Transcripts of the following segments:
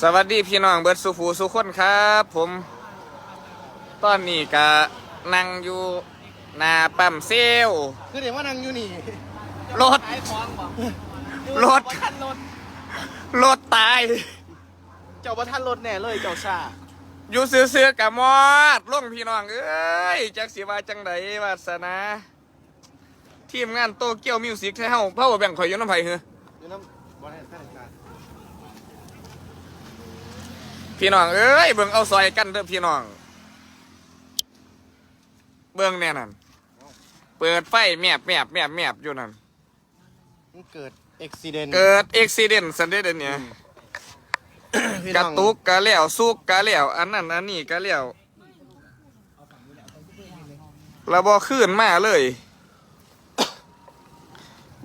สวัสดีพี่น้องเบิร์ดสุฟูสุคนครับ ผม ตอนนี้ก็นั่งอยู่หน้าปั๊มเซลลคือเดี๋ยวว่านั่งอยู่นี่รถ ขายของบอกรถท่านรถ รถตาย เจ้าประท่านรถแน่เลยเจ้าชาอยู่ซื้อๆกับมอดล่งพี่น้องเอ้ยจักสิว่าจังไดวาสนา ทีมงานโตเกียวมิวสิกให้เฮาเพ่อแบ่งข่อยอยู่น้ำไผ่เหรออยู่น้ำบอลให้ท่านการ พี่น้องเอ้ยเบิ่งเอาซอยกันเด้อพี่น้อง เบิ่งแน่นั่นเปิดไฟแมบแมบแมบแมบอยู่นั่นมันเกิดอุบิเหตุเกิดอุบิเหตุสันเดเดยวเนี่ยพี่กน้ระองตุกกะแล้วสุกกะแล้วอันนั้นอันนี้กะแล้วระบอขึ้นมาเลย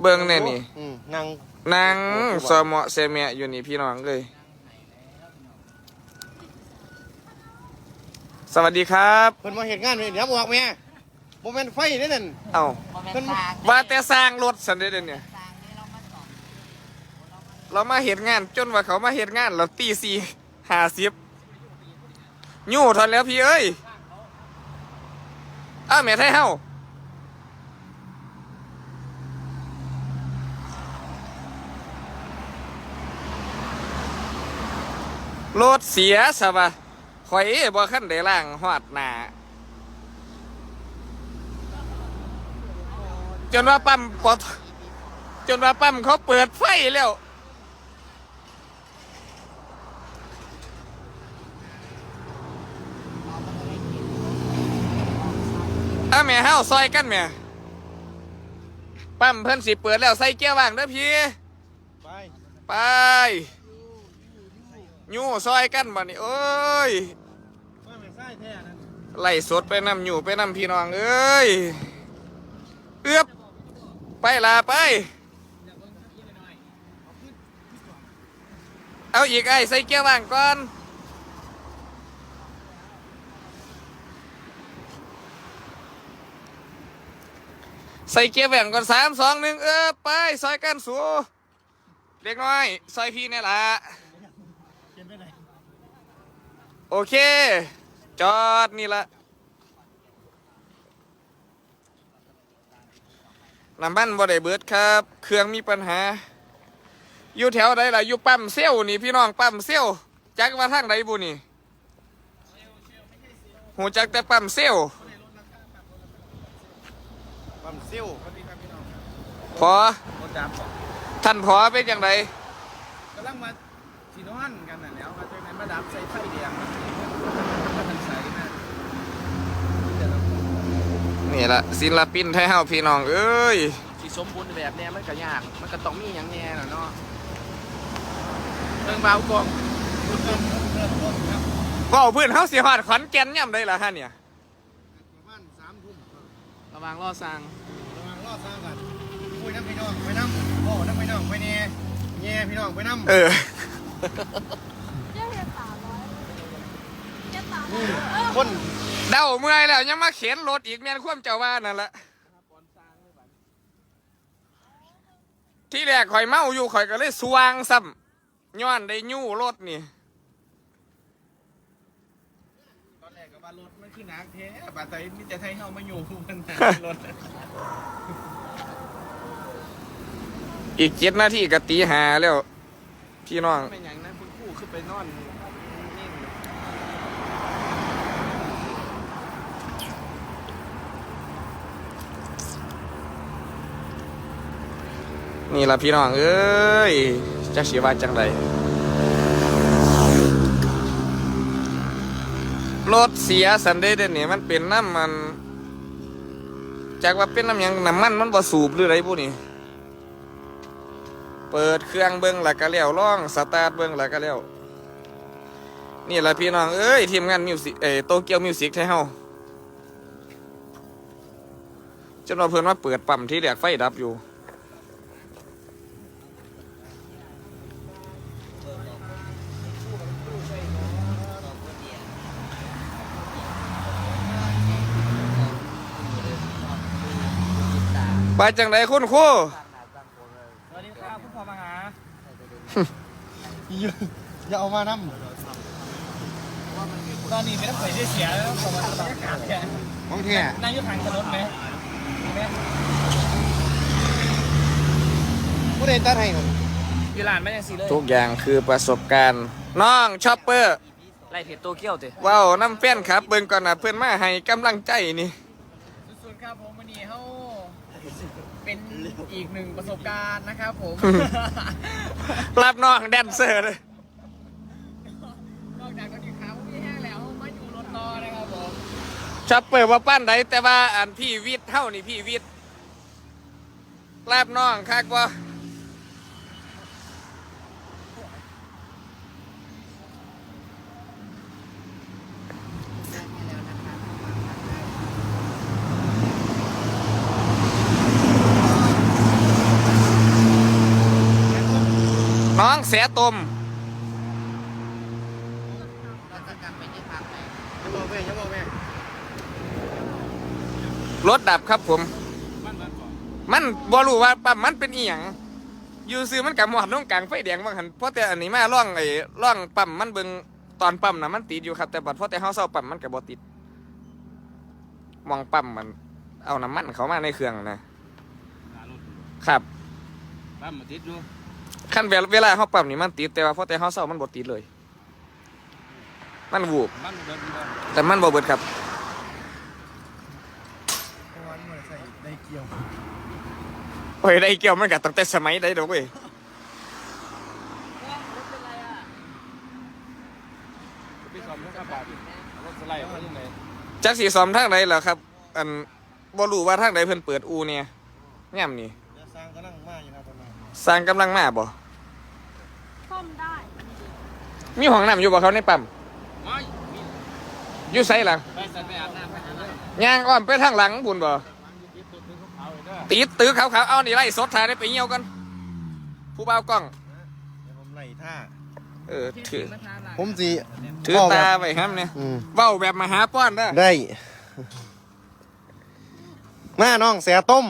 เบิ่งแน่นี่อืมนั่งนางสมอเสเมะอยู่นี่พี่น้องเลย สวัสดีครับ เพิ่นมาเห็นงานเดี๋ยวบอกแม่โมเมนไฟนี่นั่นเอ้าเพิ่นว่าแต่สร้างรถสันเดเดยวเนี่ยเรามาเห็นงานจนว่าเขามาเห็นงานเราตีสี่ห้าสิบยู่ทอนแล้วพี่เอ้ยอ้าวแม่ไทยเฮารถเสียสบะ ข่อยบ่ขั้นได้ล่างหอดหนาจนว่าปั๊มปตจนว่าปั๊มเขาเปิดไฟแล้วอะแม่เฮาซอยกันแม่ปั๊มเพิ่นสิเปิดแล้วใส่เกียร์ว่างเด้อพี่ ไป ไปยู่ซอยกันบ่นี่โอ้ยว่าแม่ไส้แท้นั่นไล่สดไปน้ำอยู่ไปน้ำพี่น้องเอ้ยเอื้อบไปลาไป เอาอีกไอ้ใส่เกียร์ว่างก่อนใส่เกียร์แบ่งก่อนสามสองหนึ่งเออไปซอยกันสูเล็กน้อยซอยพี่นี่ละเขียนไปไหนโอเค จอดนี่ละน้ำมันบ่ได้เบิดครับ เครื่องมีปัญหา อยู่แถวใดล่ะอยู่ปั๊มเซลลนี่พี่น้องปั๊มเซลลจักว่าทางใดบุนี่หูจักแต่ปั๊มเซลลปั๊มซิ่วสวัสดีครับพี่น้องพอรถดับบอกท่านพอเป็นอย่างไรกำลังมาสีนอนกันน่ะแล้วมาจากนั้นมาดับใส่ไฟแดงมาทันใส่นะเดี๋ยวเรา นี่ละศิลปินไทยเฮาพี่น้อง เอ้ยสีสมบูรณ์แบบเนี้ยมันก็ยาก มันก็ต้องมีอย่างแน่น่ะเนาะเรื่องเบากองก็เพื่อนเฮาสิฮอดขอนแก่นย่ำได้ละฮะเนี่ยประมาณสามทุ่มระวังล่อซางระวังล่อซางกันคุยน้ำพี่น้องไปน้ำโอ้น้ำพี่น้องไปเนี่ยแง่พี่น้องไปน้ำเออเจ้าเห็นสามร้อยเจ้าสามนี่ร้อยคน เดาเมื่อยแล้วยังมาเข็นรถอีกแม่นความเจ้าว่านั่นละที่แรกข่อยเมาอยู่ข่อยก็เลยสว่างซ้ำย้อนได้ยู่รถนี่ตอนแรกก็ว่ารถมันคือหนักแท้บัดใจมีแต่ไทยเฮามาอยู่มันรถอีกเจ็ดนาทีก็ตีหาแล้วพี่น้องเป็นอย่างนั้นคุณครู่ขึ้นไปนอนนิ่ง นี่ละพี่น้องเอ้ยจะสีว่าจังไดรถเสียสันเดย์เดนี่มันเป็นน้ำมัน จากว่าเป็นน้ำยังน้ำมันมันบ่สูบหรืออะไรพวกนี้เปิดเครื่องเบิ้งล้วก็แล้วล่องสตาร์ทเบิ้งล้วก็แล้วนี่แหละพี่น้องเอ้ยทีมงานมิวสิกเอโตเกียวมิวสิกไทยเฮาจนว่าเพื่อนมาเปิดปั๊มที่แรกไฟดับอยู่ ไปจังไดคุณครูสวัสดีครับคุณพ่อมาหาอย่าเอามาน้ตอนนี้ไม่ต้องไปได้เสียแล้วสวัสดีอากาศแค่ำของแท้นั่งอยู่ทางถนนไหมมีไหมผู้ใดตัดให้ผมอยู่ร้านไม่ยังสีเลยทุกอย่างคือประสบการณ์น้องชอปเปอร์ไล่เพจโตเกียวเตะว้าวน้ำแฟนครับเบิ่งก่อนนะเพื่อนมาให้กำลังใจนี่ สุดๆครับผมวันนี้เขาเป็น อีกหนึ่งประสบการณ์นะครับผม รับน้องแดนเซอร์เลย นอกจากคนอยู่ขาผมพี่แห้งแล้วมาอยู่รถต่อนะครับผมชอปเปอร์ว่าป้านใดแต่ว่าอันพี่วิทย์เท่านี่พี่วิทย์รับน้องคักว่า น้องเสตมอมรถดับครับผม มันบอรู้ว่าปั๊มมันเป็นอีหยังอยู่ซื้อมันกับหมอดน้องกลางไฟแดงบางหันเพราะแต่อันนี้มาล่องไอ้ล่องปั๊มมันเบิ่งตอนปั๊มนะมันติดอยู่ครับ แต่บัดเพราะแต่เฮาเศร้าปั๊มมันกับบ่ติดมองปั๊มมัน เอาน้ำมันเขามาในเครื่องนะครับปั๊มมาติดอยู่ ขั้นเวลเวลาเฮาปั๊มนี่มันติดแต่ว่าเพราะแต่เฮาเศร้ามันบ่ติดเลย มันวูบมันเดินบ่แต่มันบ่เบิดครับเพราะว่ามันใส่ได้เกี่ยวโอ้ยได้เกี่ยวมันกับตั้งแต่สมัยใดดอกเว้ยไปซ่อมรถกระบะดิรถสไลด์มันยังไงจักสีซ้อมทางใดล่ะครับ อันบ่รู้ว่าทางใดเพิ่นเปิดอูเนี่ยย่ำนี่เดี๋ยวสร้างก็นั่งมาอยู่ครับประมาณสร้างกำลังมาบ่ ซ่อมได้ มีห้องน้ำอยู่บ่เขาในปั๊มไม่มีอยู่ไสล่ะไปสันไปอาบน้ำไปหาเลยย่างอ้อมไปทางหลังบุญบ่เอาเลยเด้อติดตื้อขาวๆเอานี่ไล่สดถ่ายได้ไปเหี่ยวกัน ผู้บ่าวกล้อง เดี๋ยวผมไล่ท่า เออถือผมสิถือตาไว้ครับเนี่ยอืมเว้าแบบมหาป้อนเด้อได้ มาน้องเสียต้ม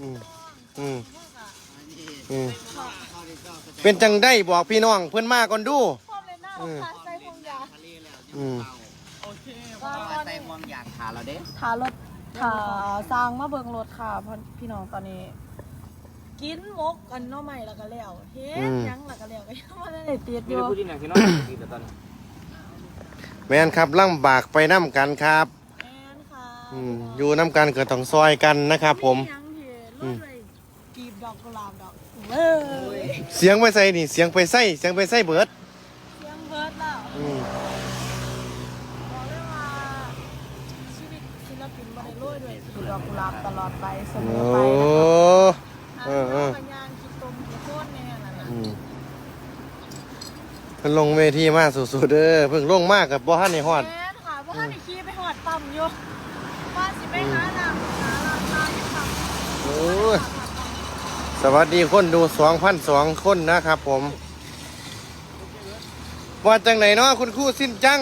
อืมอืมอืม เป็นจังได้บอกพี่น้องเพื่อนมาก่อนดูซ่อมเลยหน้าเอาขาใส่พวงยาอืมวางก่อนใส่มองอยากขาเราเด้ถารถขาสร้างมาเบิงรถค่ะเพราะพี่น้องตอนนี้ กินมกกันเนาะใหม่แล้วก็แล้วเฮ็ดหยังแล้วก็แล้วก็ยังมาได้ติดอมียู่ผู้ที่ไหนที่น้องติดแต่ตอนนี้แม่นครับล่ำบากไปน้ำกันครับแม่นค่ะอืมอยู่น้ำกันเกิดต้องซอยกันนะครับผม หยังเฮ็ดรถเลย กีบดอกกุหลาบดอกเออเสียงไปใส่นี่เสียงไปใส่เสียงไปใส่เบิดเสียงเบิร์ดแล้วอืมบอกเลยว่าชีวิตศิลปินบ่ได้โรยด้วยกีบดอกกุหลาบตลอดไปเสมโอ้ไปนะคะเออเออปัญญาคิดตมคิดโคตรแน่นั่นน่ะอืมเพิ่นลงเวทีมาสุดๆเด้อเพิ่งลงมากกับบ่ทันในฮอด แม่นค่ะเพราะว่าไปขี่ไปหอดต่ำอยู่ว่าสิไปหาน้ำหาราคาที่ต่ำโอ้ย สวัสดีคนดู2,002คนนะครับผม ว่าจังไหนเนาะคุณครู่สิ้นจัง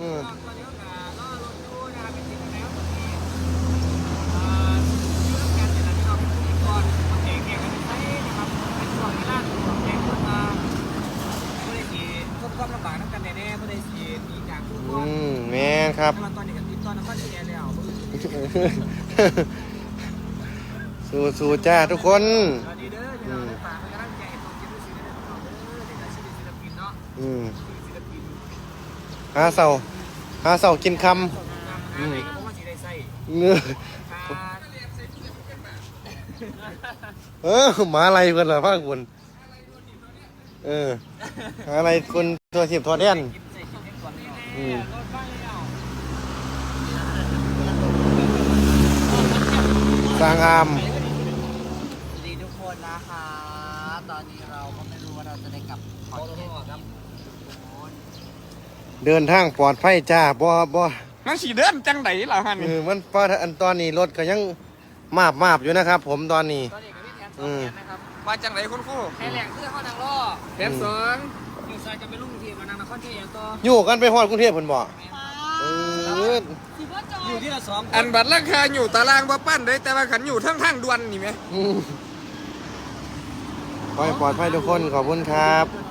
อืมตอนนี้ก็รอรถดูนะครับเป็นที่แล้วตอนนี้อ่าอยู่ร่วมกันเนี่ยนะพี่น้องเป็นพิธีกรมาแข่งแข่งกันไปนะครับเป็นช่วงเวลาตัวแข่งคนมาไม่ได้สีทดความลำบากน้ำกันแน่ๆไม่ได้สีมีจากทุกคอืนมแม่นครับแต่ว่าตอนนี้กับติดตอนนครเชียร์แล้ว สู้สู้จ้าทุกคนสวัสดีเด้อพี่น้องได้ฝากเป็นกำลังใจให้ผมกินด้วยสิเด้อพี่น้องเด้อเด็กอาชีพศิลปินเนาะอืมศิลปินหาเสาหาเสากินคส่งงานหาอะไรก็เพราะว่าสิได้ใส่ำเงือค่าเออหมาอะไรเพิ่นล่ะพ่อคุณเออหาอะไรคนตัวสิบทอดแดนใส่ชิ้นเล็กก่อนเนาะอืมรถบ้านเลยเอาสร้างอาม สวัสดีทุกคนนะคะ ตอนนี้เราก็ไม่รู้ว่าเราจะได้กลับขอนแก่นครับ เดินทางปลอดภัยจ้าบ่บ่มันสีเดินจังไดล่ะฮะเอนี่อมันเพราะอันตอนนี้รถก็ยังมาบมาบอยู่นะครับ ผมตอนนี้ ตอนนี้ก็มีแผนสองแผนนะครับว่าจังไดคุณครูแผนแหลงคือเข้าทางล่อแผนสองอยู่ซอยจะไปลุ่งทีมานางนครเชียร์ต่ออยู่กันไปฮอดกรุงเทพเพิ่นบ่ค่ะเออสิบ่จออยู่ยที่ละสองอันบัตรราคาอยู่ตารางบ่ปั้นได้แต่ว่าขันอยู่ทั้งทางด่วนนี่ไหมอืมขอให้ปลอดภัยทุกคนขอบคุณครับ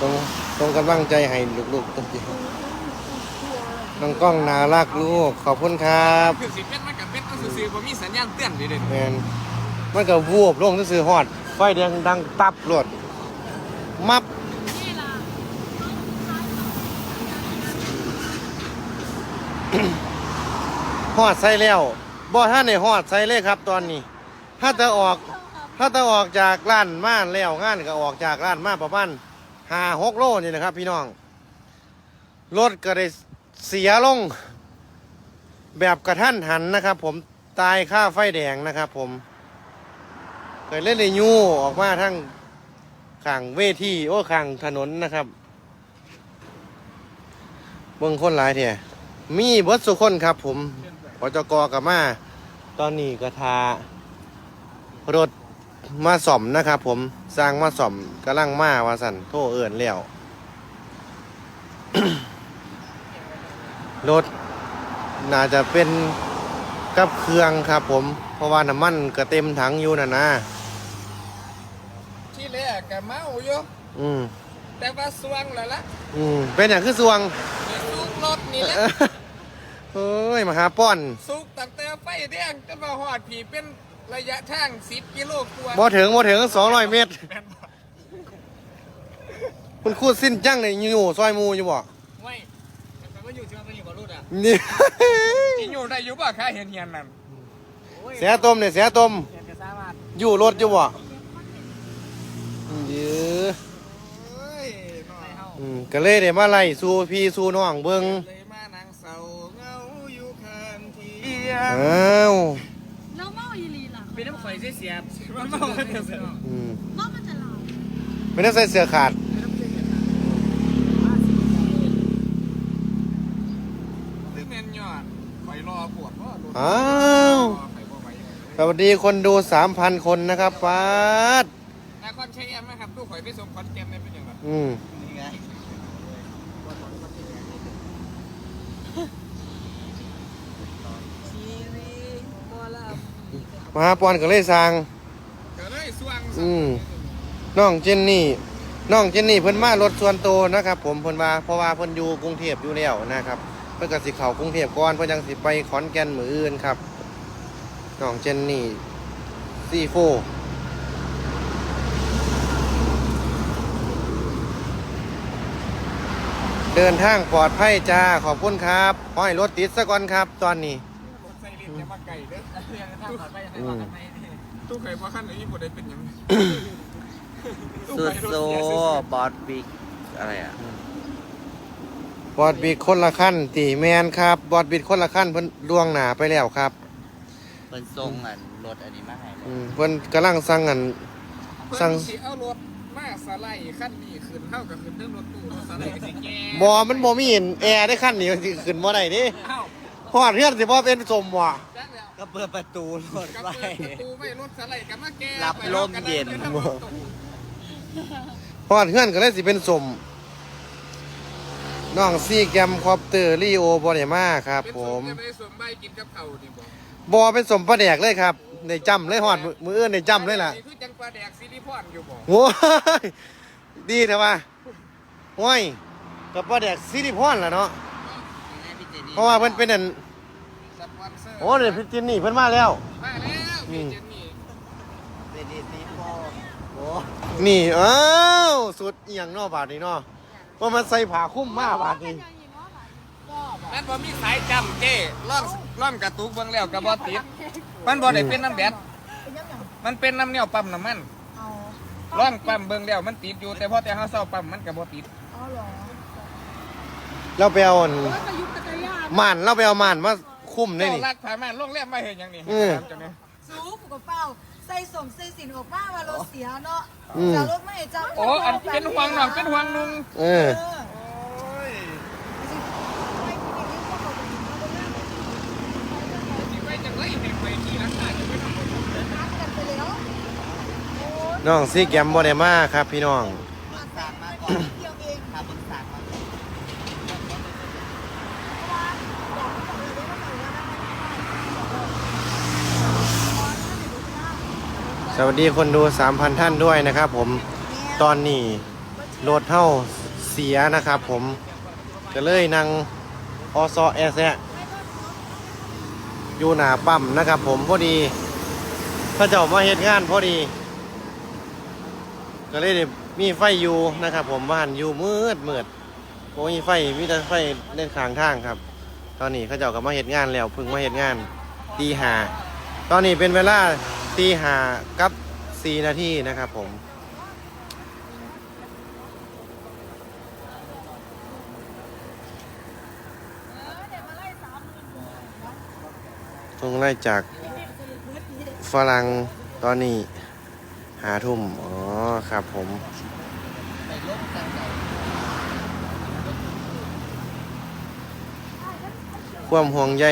ส่งส่งกำลังใจให้ลูกๆตัวเดียวน้องกล้องน่ารักลูก ขอบคุณครับคือสิเป็นมันกับเป็นเอาซื่อๆบ่มีสัญญาณเตือนเลยเด้แมนมันก็วูบลงซื่อๆฮอด ไฟแดงดังตับรวดมับฮอดใส่แล้วบ่ท่านในฮอดใส่เลยครับตอนนี้ ถ้าจะออก ถ้าจะออกจากร้านม่านแล้วงานก็ออกจากร้านมาประมาณ ห้าหกโลนี่นะครับ พี่น้อง รถก็ได้เสียลง แบบกระทันหันนะครับ ผมตายค่าไฟแดงนะครับผมเคยเล่นในยูออกมาทั้งข้างเวทีโอ้ข้างถนนนะครับเบิ่งคนหลายเถอะมีบดสุคนครับผมปจกกับมา ตอนนี้ก็ทารถ มาส่อมนะครับผมสร้างมาส่อมกำลังมาว่าสันโทเอิญแล้ว รถ น่าจะเป็นกับเครื่องครับผม เพราะว่าน้ำมันก็เต็มถังอยู่น่ะนะที่แรกก็เมาอยู่อืมแต่ว่าสวงแล้วล่ะอืมเป็นอย่างคือสวงเดี๋ยวสุกรถนี่แหละเฮ้ยมาหาป้อน สุกตั้งแต่ไฟแดงจนมาฮอดผีเป็น ระยะทาง10กิโลกว่าบ่ถึงบ่ถึงสองร้อยเมตรคุณคูดสิ้นจังเลยอยู่ซอยหมูอยู่บ่ไม่แต่ว่าอยู่ที่ว่ามันอยู่กับรุ่นอะนี่ที่อยู่ได้อยู่บ่ค่าเห็นเฮียนนั่นเสียต้มเนี่ยเสียต้มเรียนจะสามารถอยู่รถอยู่บ่เยือเอ้ยน้อยเฮาอืมก็เลยได้มาไล่สู่พี่สู่น้องเบิ่งเลยมานั่งเศร้าเหงาอยู่ข้างเทียงอ้าวแล้วเมาอีหลีล่ะ เป็นน้ำข่อยเสียเสียบมันเมาแล้วเดี๋ยวเสร็จอืมเมามันจะหลับไม่ได้ใส่เสื้อขาดซื้อแมนยอดคอยรอปวดว่ารถอ้าวไปบ่ไหวสวัสดีคนดูสามพันคนนะครับป้าดนครชัยแอมนะครับลูกข่อยไปส่งคอนแกนได้เป็นยังไงอืม นี่ไง ชีวิตบ่ละ มาหาปอนก็เลยสั่งก็เลยสว่างอืม น้องเจนนี่น้องเจนนี่เพิ่นมารถส่วนตัวนะครับ ผมเพิ่นว่าเพราะว่าเพิ่นอยู่กรุงเทพอยู่แล้วนะครับเพิ่นก็สิเข้ากรุงเทพก่อนเพิ่นยังสิไปขอนแก่นมื้ออื่นครับน้องเจนนี่ซีโฟเดินทางปลอดภัยจ้าขอบคุณครับขอให้รถติดซะก่อนครับ ตอนนี้รถไซเรน จะมาไก่เด้อเรียนกันทางต่อไปให้ว่ากันไปนี่ตู้ข่อยว่าขั้นไหนญี่ปุ่นได้เป็นหยังซูโซบอสบิ๊กอะไรอะบอดบิดคนละขั้นตีแมนครับ บอดบิดคนละขั้นเพิ่นล่วงหนาไปแล้วครับเป็นทรงอันรถอันนี้มาให้เลยอืมเพิ่นกำลังสั่งอัน สั่สั่ง งสิเอารถมาสไลด์ขั้นนี้ขึ้นเท่ากับขึ้นเรื่องรถตู้สไลด์ก็สิแก่บอมันบ่มีแอร์ได้ขั้นนี้มันสิขึ้นบ่ได้เดิอ้า วฮอดเฮือนสิบ่เป็นสมว่ะจักแล้วก็เปิดประตูรถกับไว้เปิดประตูไม่รถสไลด์กับมาแก่รับไปลมเย็นอากัรถตู้ฮอดเฮือนก็เลยสิเป็นสมน้องซีแกมคอปเตอร์ลีโอบ่ได้มาครับ เป็นผสมจะไปสวมใบกินกับเขานี่บอกบ่เป็นสมปลาแดกเลยครับได้จำเลยฮอดมื้อมื้ออื่นได้จำเลยล่ะ นี่คือจังปลาแดกซิลิพอนอยู่บอกโอ้ยดีแต่ว่าห้วยกับปลาแดกซิลิพอนล่ะเนาะเพ ราะว่าเพิ่นเป็นอันสปอนเซอร์โอ้เดี๋ยวพี่จินนี่เพิ่นมาแล้ว มาแล้วพี่เจนนี่เป็นดีซีโฟโอ้นี่อ้าวสุดเอียงเนอบาทนี่เนาะว่ามันใส่ผ้าคลุ้มมาบาทนี่นั่นบ่มีสายจำเจ้ล่องล่องกระตุกเบิ่งแล้วก็บ่ติดมันบ่ได้เป็นน้ำแบดมันเป็นน้ำเหนียวปั๊มน้ำมันเอาล่องปั๊มเบิ่งแล้วมันติดอยู่แต่พอแต่เฮาเซาปั๊มมันก็บ่ติดเอาเหรอเราไปเอาอัน แล้วประยุกต์จักรยาน ม่านเราไปเอาม่านมาคุ้มได้เจ้านี่ลักพามันโรงแรมมาเฮ็ดหยังนี่เออถามเจ้าเนี่ยสูบกับเป้าใส่สมใส่สินออกมาว่ารถเสียเนาะอืม จะรถไม่จะโอ้อันเป็นห่วงน้องเป็นห่วงนุ่งเออเออโอ้ยสิไปจังได๋ให้ไปขี่หลังคาจะไปทำบ่กันไปแล้วน้องซีแกมบ่ได้มาครับพี่น้องสร้างมาก่อน เที่ยวเอง ทำมึงสร้างมาก่อน สวัสดีคนดู 3,000 ท่านด้วยนะครับผมตอนนี้รถเท่าเสียนะครับผมก็เลยนั่งอซอแอแซะอยู่หนาปั๊มนะครับผมพอดีถ้าเจ้ามาเหตุงานพอดี ก็เลยมีไฟอยู่นะครับ ผมบ้านอยู่มืดมืดโอ้มีไฟมีแต่ไฟเล่นข้างทางครับ ตอนนี้เขาเจ้าก็มาเหตุงานแล้วพิ่งมาเหตุงานตีหาตอนนี้เป็นเวลา ตีหากับสี่นาทีนะครับผมตรงไล่จากฝรั่งตอนนี้หาทุ่ม อ๋อ ครับผมความห่วงใย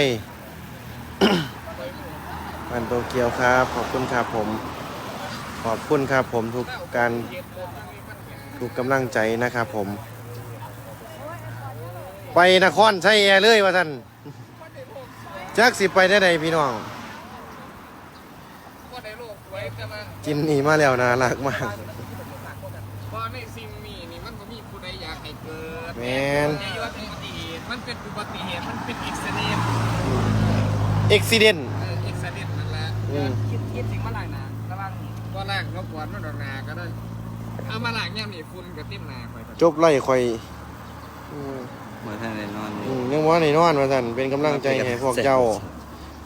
โตเกียวครับ ขอบคุณครับผม ขอบคุณครับผมทุกการทุกกำลังใจนะครับผม ไปนครใช่แอร์เลยว่าท่านจักสิไปได้ใดพี่น้องก็ได้โลกไว้แต่ว่าจินนี่มาแล้วน่ารักมากพอในสิ่งนี้นี่มันก็มีผู้ใดอยากให้เกิดแมนในว่าเป็นอุบัติเหตุมันเป็นอุบัติเหตุมันเป็นอุบิเหตุเอ็กซิเดน คิดคิดสิ่งมาหลังนะระวังว่าล่างเขาปวดมันดอกนาก็ได้ เอามาล่างเนี่ยมีฝุ่นกับติ้มหนาคอยจบไล่ข่อยอืมเมื่อท่านได้นอนออืยู่มยังว่าในนอนว่าท่านเป็นกำลังใจให้พวกเจ้า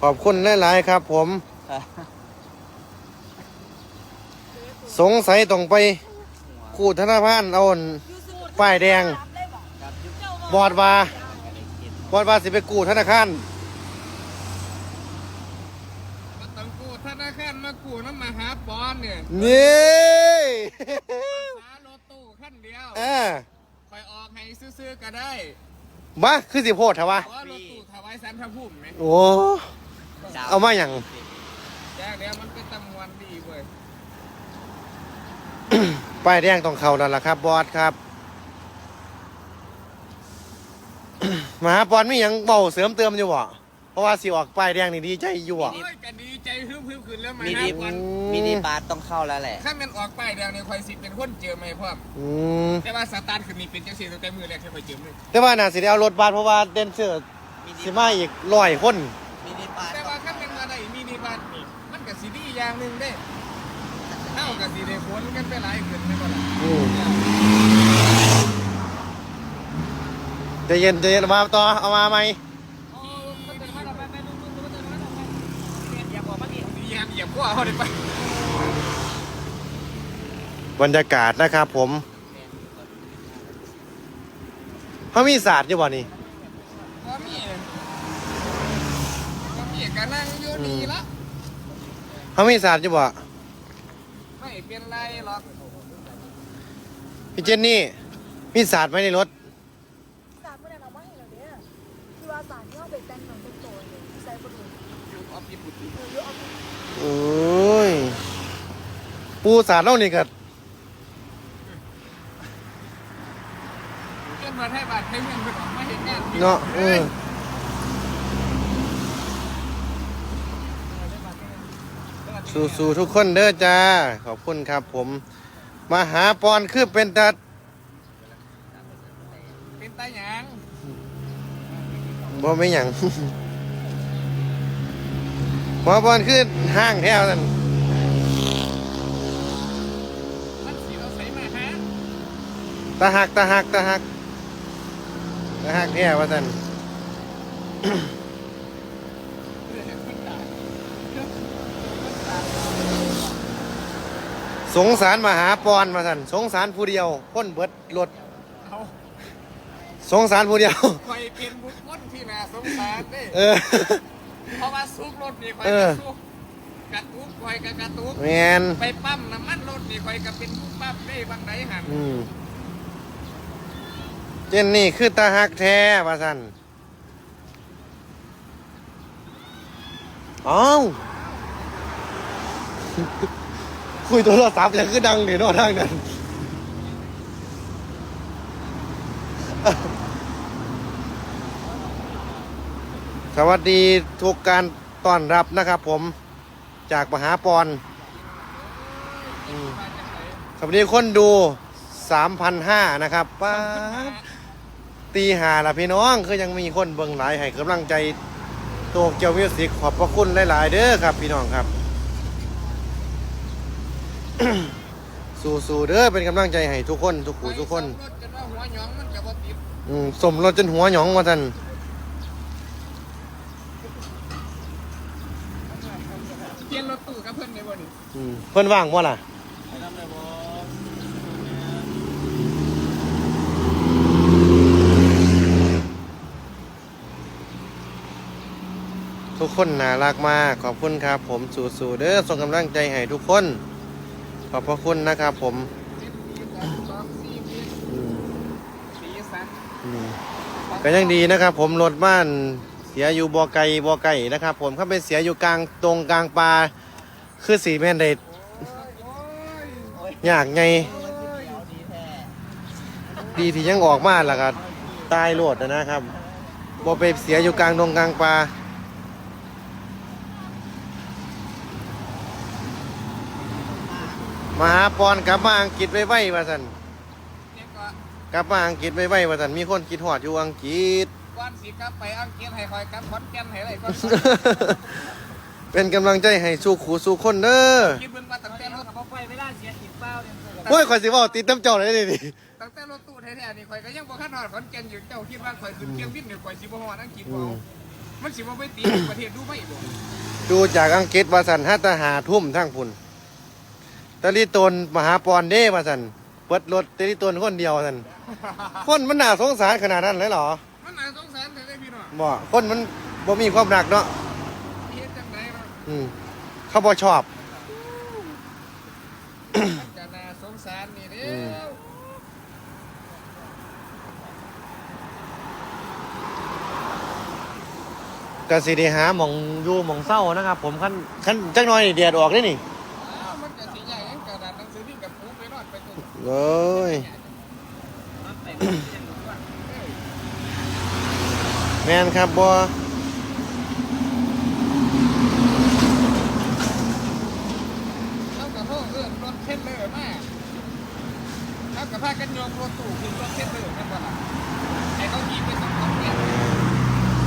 ขอบคุณหลาย ๆ ครับ ผม สงสัยต้องไปกู้ธนาคารเอาอันป้ายแดง บอดว่าบอดว่าสิไปกู้ธนาคาร มาต้องกู้ธนาคารมากู้น้ำมาหาปอน เนี่ยนี่หารถตู้ขั้นเดียวเออคอยออกให้ซื้อๆก็ได้มาคือสิโพดเถอะวะเพราะว่ารถตู้ถวายสันพระภูมิไหมโอ้เอามาอย่างแจ้งเดี๋ยวมันเป็นตำมวนดีเว้ยป้ายแดงต้องเข้านั่นแหละครับ บอสครับมหาปอนมีหยังเบาเสริมเติมอยู่บ่ เพราะว่าสิออกป้ายแดงนี่ดีใจอยู่บ่โอ้ยก็ดีใจฮึ่มๆขึ้นแล้วมามิหานิปอนมินิบาร์ต้องเข้าแล้วแหละถ้ามันออกป้ายแดงเนี่ยคอยสิเป็นคนเจอไหมพ่อมอืมแต่ว่าสตาร์ทขึ้นนี่เป็นจังซี่ตั้งแต่มือแรกที่คอยเจอเลยแต่ว่าน่าสิได้เอารถบัสเพราะว่าเดนเซอร์สิมาอีกร้อยคน มินิบาร์แต่ว่าขั้นเป็นมาได้มินิบัสนี่มันก็สิดีอย่างหนึ่งเด้เท่ากับสิได้ผลกันไปหลายขึ้นไม่ก็ล่ะอืม ใจเย็นใจเย็นเอามาต่อเอามาไหม เหยียบเหยียบพวกเขาได้ไปบรรยากาศนะครับผมเขามีศาสตร์อยู่บ่นี่พอมีพอมีก็นั่งอยู่นี่ละเขามีศาสตร์อยู่บ่ไม่เป็นไรหรอกพี่เจนนี่ มีศาสตร์ไหมในรถสารเมื่อไหร่เราไม่เห็นเราเนี่ยที่ว่าสารที่เราไปแต่งหนังเป็นตัวเนี่ยใส่บดูอยู่ออฟฟิศบุตรเออเยอะเอาไป โอ้ย ปูศาสตร์เล่านี่กัเพื่อนมาให้บาทให้เงินไปก่อนมาเห็นงานเนาะเออสู้ๆทุกคนเด้อจ้า ขอบคุณครับผม มาหาปอนคือเป็นตัดเป็นตาหยางบ่ไม่หยัง หมอปอนคือห้างแถวนั่นมันสีเราใส่มาฮะตาหักตาหักตาหักตาหักแถวว่าท่านสงสารมาหาปอนมาท่านสงสารผู้เดียวคนเบิดรถเอาสงสารผู้เดียวคอยเป็นบุคคลที่น่าสงสารเด้ เออเพราะว่าซุกรถนี่คอยเอกอระซุกกระตุกคอยกระกระตุกแมนไปปั๊มน้ำมันรถนี่คอยก็เป็นผู้ปั๊มได้บางไดหันอืมเจนนี่คือตาหักแท้ว่าท่านเอ้าคุยโทรศัพท์ยังคือดังเดี๋ยวนอทางนั้น สวัสดีทุกการต้อนรับนะครับผมจากมหาปอนอสวัสดีคนดูสามพันห้านะครับป้าดตีหาละพี่น้องคือยังมีคนเบิ่งหลายให้กำลังใจโตเกียวมิวสิกขอบพระคุณหลาย ๆ เด้อครับ พี่น้องครับ สู้ๆเด้อเป็นกำลังใจให้ทุกคน ทุกผู้ทุกคน รถจนว่าหัวหยองมันก็บ่ติดอืมสมรสจนหัวหยองว่าท่าน เปลี่ยนรถตู้กับเพิ่นได้บ่นี่ อืม เพิ่นว่างบ่ล่ะทุกคนน่ารักมากขอบคุณครับ ผมสู้ๆเด้อส่งกำลังใจให้ทุกคน ขอบพระคุณนะครับผมสองสี่ปีอืมปีสันอืมก็ยังดีนะครับ ผมรถบ้านเสียอยู่บ่อไก่บ่อไก่นะครับ ผมเข้าไปเสียอยู่กลางตรงกลางป่า คือสีแม่นเด็ดยากไง ดีที่ยังออกมาแล้วก็ตายโลดนะครับบ่ไปเสียอยู่กลางดงกลางป่ามาหาปอนกลับมาอังกฤษไว้ไว้ว่าสันกลับมาอังกฤษไว้ไว้ว่าสันมีคนคิดหอดอยู่อังกฤษก่อนสิกลับไปอังกฤษให้คอยกลับขอนแก่นให้ไรก่อน เป็นกำลังใจให้สู้ขู่สู้คนเด้อคิดเบิ่งว่าตั้งแต่รถเขาไปเวลาเสียอีกเปล่าเนี่ยโอ้ยข่อยสิเว่าติดน้ำเจ้าเลยนี่ตั้งแต่รถตู้แท้ๆนี่ข่อยก็ยังบ่คันฮอดขอนแก่นอยู่เจ้าคิดว่าข่อยขึ้นเครื่องบินนี่ข่อยสิบ่ฮอดอังกฤษบ่เอามันสิบ่ไปตีประเทศดูไม่บ่ดูจากอังกฤษว่าสันห้าตาหาทุ่มทั้งพุ่นตะลิตนมหาปอนเด้ว่าสันเปิดรถตะลิตนคนเดียวสันคนมันน่าสงสารขนาดนั้นเลยเหรอมันน่าสงสารแท้ๆพี่น้องบ่คนมันบ่มีความรักเนาะ เฮ็ดจังไดเนาะ อืมเขาบ่ชอบมันก็น่าสงสารนี่เด้อืม อก็สิได้หาหมองอยู่หมองเศร้านะครับ ผมขั้นขั้นจักหน่อยนี่เดียดออกได้นี่อ้าวมันก็สิใหญ่ยังกระดาษหนังสือพิมพ์กับปูไปนอนไปตัวเอ้ยแมนครับบ่ เขากับพ่อเอื้อนรถเทรลเลอร์มาเขากับพากันโยกรถตู้ขึ้นรถเทรลเลอร์กันบ่ล่ะไอ้เขาขี่ไปสองคนเนี่ย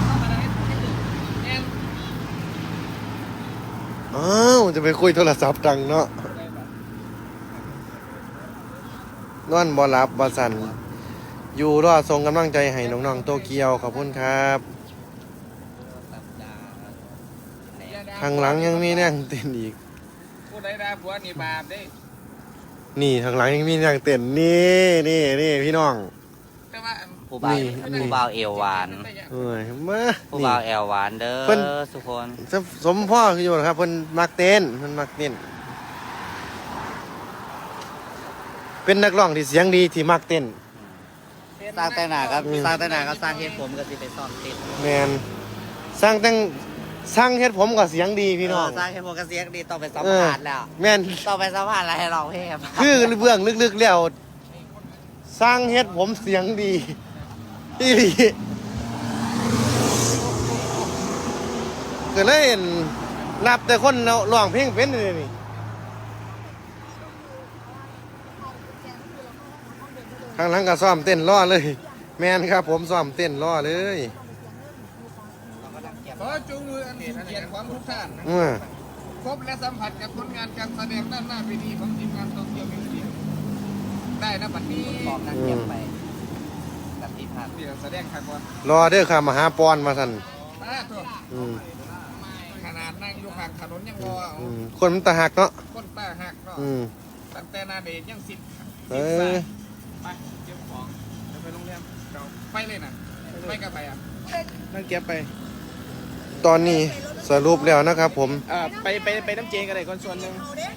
เข้ามาได้เทรลเลอร์แม่น อ้าว จะไปคุยโทรศัพท์ดังเนาะนอนบ่หลับบ่สั่นอยู่รอส่งกำลังใจให้น้องๆโตเกียวขอบคุณครับข้างหลังยังมีแน่งเต้นอีกผู้ใดด่าผัวนี่บาปเด้นี่ข้างหลังยังมีแน่งเต้นนี่นี่นี่พี่น้องแต่ว่าอัน ผู้บ่าวนี่นี่ ผู้บ่าวเอวหวานเอ้ยมา ผู้นี่บ่าวแอวหวานเด้เพิ่น อทุกคนสมสมพ่อคืออยู่นะครับเพิ่นมักเต้นเพิ่นมักเต้นเป็นนักร้องที่เสียงดีที่มักเต้น สร้างแต่งหน้าครับอืม สร้างแต่งหน้าครับสร้างเฮ็ดผมก็สิไปซ้อมเต้นแมนสร้างแต่งสร้างเฮ็ดผมกับเสียงดีพี่น้องเสร้างเฮ็ดผมก็เสียงดีต้องไปสัมเออภาษณ์แล้ว แม่นต้องไปสัมภาษณ์แล้วให้ร้องเพลงครับคือเบื้องลึกๆแล้วสร้างเฮ็ดผมเสียงดี อีหลีก็เลยเห็นนับแต่คนเราร้องเพลงเป็นเลยนี่ข้างหลังก็ซ้อมเต้นล่อเลย แมนครับ ผมซ้อมเต้นล่อเลยขอจูงมืออันสุดเกียรติของทุกท่านนะอือพบและสัมผัสกับผลงานการแสดงด้านหน้าเวทีของทีมงานโตเกียวมิวสิกได้นะบัดนี้บอกนักเก็บไป กับที่พักเดี๋ยวแสดงขันบอลรอเด้อค่ะมหาปอนมาสั่นมาตัวอืมขนาดนั่งอยู่ข้างถนนยังรอเอาอืมคนมันตาหักเนาะคนตาหักเนาะอืมตั้งแต่หนาเดชยังสิบเอสิบอสามไปเก็บของจะไปโรงแรมเราไปเลยนะไปกับไปอะนั่งเก็บไป ตอนนี้สรุปแล้วนะครับ ผมอ่าไปไปไปน้ำเจงกันเลยคนส่วนหนึ่งเอาเด้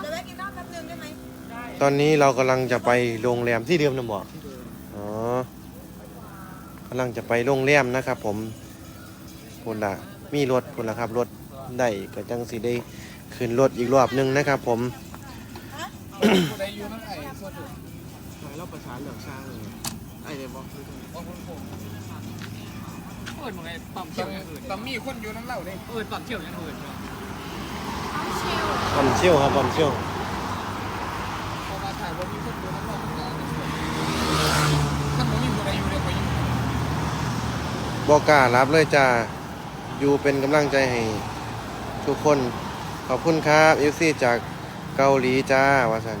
เดี๋ยวแวะกินข้าวแป๊บนึงได้ไหมตอนนี้เรากำลังจะไปโรงแรมที่เดิมนะบอกอ๋อกำลังจะไปโรงแรมนะครับ ผมพุ่นละมีรถพุ่นละครับรถได้ก็จังสิได้ขึ้นรถอีกรอบหนึงนะครับ ผมผู้ใดอยู่นั่นไอ้ส่วนหนึ่งเราประสานเหลือช้างเลยไอ้เดี๋ยวบอกว่าคนผมเปิดมึงไงปั๊มเที่ยวยังอื่นปั๊มมีคนอยู่นั่นเล่าเลยเออปั๊มเที่ยวยังอื่นเนาะบอมเชี่ยวครับบอมเชี่ยว เพราะว่าถ่ายว่ามีคนอยู่นั่นเล่ามันก็ บอกล้ารับเลยจ้าอยู่เป็นกำลังใจให้ ทุกคนขอบคุณครับเอฟซีจากเกาหลีจ้าว่าสัน